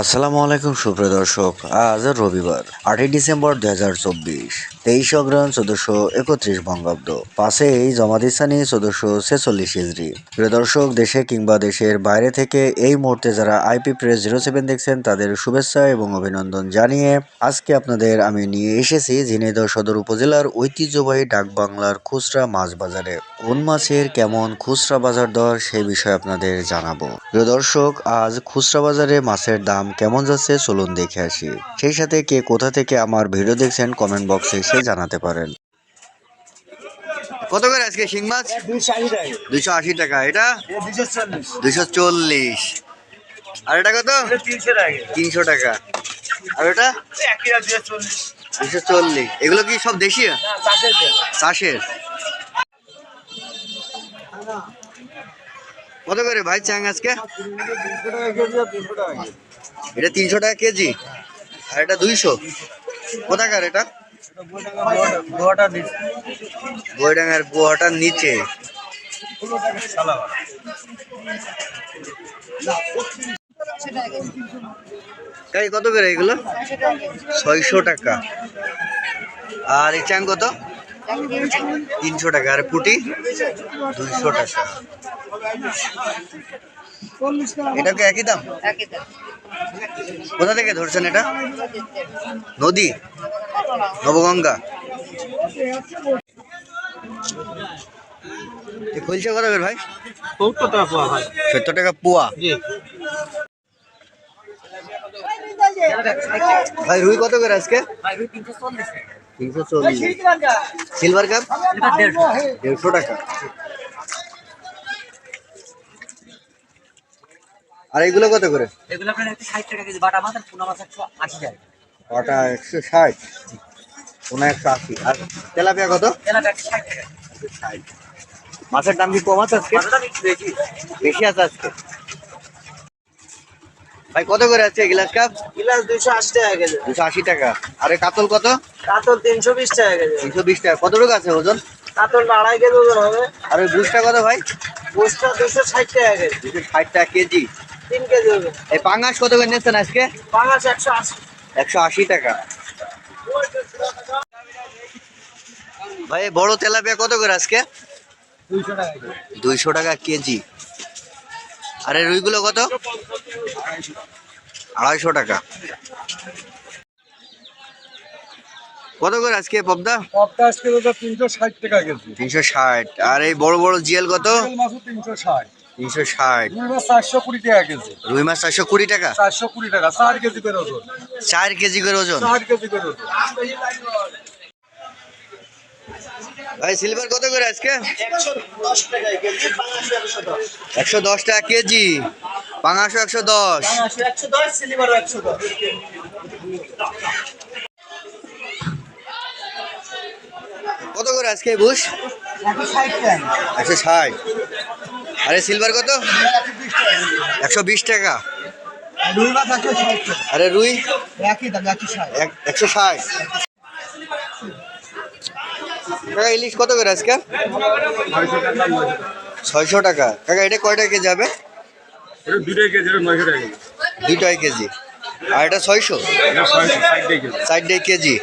আসসালামু আলাইকুম, সুপ্রিয় দর্শক। আজ রবিবার, আটই ডিসেম্বর দুই হাজার চব্বিশ, তেইশ অগ্রহণ চোদ্দশো একত্রিশ বঙ্গাব্দ পাশেই জমাদিসানি চোদ্দশো ছেচল্লিশ হিজড়ি প্রিয় দর্শক, দেশে কিংবা দেশের বাইরে থেকে এই মুহূর্তে যারা আইপি প্রেস জিরো সেভেন দেখছেন, তাদের শুভেচ্ছা এবং অভিনন্দন জানিয়ে আজকে আপনাদের আমি নিয়ে এসেছি ঝিনাইদহ সদর উপজেলার ঐতিহ্যবাহী ডাকবাংলার খুচরা মাছ বাজারে। কোন মাছের কেমন খুচরা বাজার দর, সে বিষয়ে আপনাদের জানাব। প্রিয় দর্শক, আজ খুচরা বাজারে মাছের দাম কেমন যাচ্ছে চলুন দেখে আসি। সেই সাথে কে কোথা থেকে আমার ভিডিও দেখছেন কমেন্ট বক্সে এসে জানাতে পারেন। কত করে আজকে শিং মাছ? দুইশো আশি টাকা। এটা? দুইশো চল্লিশ। আর এটা কত? তিনশো টাকা। আর এটা? দুশো চল্লিশ। দুইশো চল্লিশ। এগুলো কি সব দেশি চাষের চাষের। কত করে ভাই চাং আজকে? এটা তিনশো টাকা কেজি? আর এটা দুইশো? কোথাকার এটা? বইডাঙ্গার গুহাটার নিচে। তাই কত করে এগুলো? ছয়শো টাকা। আর এই চাং কত? তিনশো টাকা। আর পুটি? দুইশো টাকা। এটা কি একই দাম? কোথা থেকে ধরছেন এটা? নদী? নবগঙ্গা? খুলছে কত করে ভাই? সত্তর টাকা পোয়া ভাই। সত্তর টাকা পোয়া? ভাই রুই কত করে আজকে? তিনশো চল্লিশ। Silver cup? দেড়শো টাকা। আর এগুলো কত করে? এগুলো আপনার একটু ষাট টাকা কেজি বাটা মাছ আর পোনা মাছ একশো আশি টাকা কটা একশো ষাট? কোনো একশো আশি। আর তেলাপিয়া কত? এলা একশো ষাট টাকা ষাট। মাছের দাম কি কম আছে আজকে? বেশি। আছে আজকে? ভাই কত করে আছে গ্লাস কাপ? গিলাস দুইশো আশি টাকা কেজি। দুশো আশি টাকা। আরে কাতল কত? কাতল তিনশো বিশ টাকা কেজি। তিনশো বিশ টাকা। কতটুকু আছে ওজন? কাতল আড়াই কেজি ওজন হবে। আর ওই বুসটা কত ভাই? গোসটা দুশো ষাট টাকা কেজি। দুশো ষাট টাকা কেজি। তিন কেজি হবে। এই পাঙ্গাস কত করে নিচ্ছেন আজকে? পাঙাশ একশো আশি। একশো আশি টাকা। ভাই বড় তেলাপিয়া কত করে আজকে? দুইশো টাকা কেজি। আরে রুইগুলো কত? আড়াইশো টাকা। কত করে আজকে পবদা কপটা আজকে তিনশো ষাট টাকা কেজি। তিনশো ষাট। আর এই বড় বড় জিএল কত? তিনশো ষাট। তিনশো ষাট। রুই মাছ চারশো কুড়ি টাকা কেজি। রুই মাছ চারশো কুড়ি টাকা? চারশো কুড়ি টাকা চার কেজি করে ওজন। চার কেজি করে ওজন? চার কেজি করে ওজন। ভাই সিলভার কত করে আজকে? একশো দশ টাকা কেজি। পাঙাশো একশো দশ। কত করে আজকে বুশ একশো ষাট আরে সিলভার কত? একশো বিশ টাকা। আরে রুই? একশো ষাট। কাকা ইলিশ কত করে আজকে? ছয়শো টাকা। কাকা এটা কয় টাকা কেজি যাবে? দুটাই কেজি দুইটাই আর এটা ছয়শো? ষাট কেজি।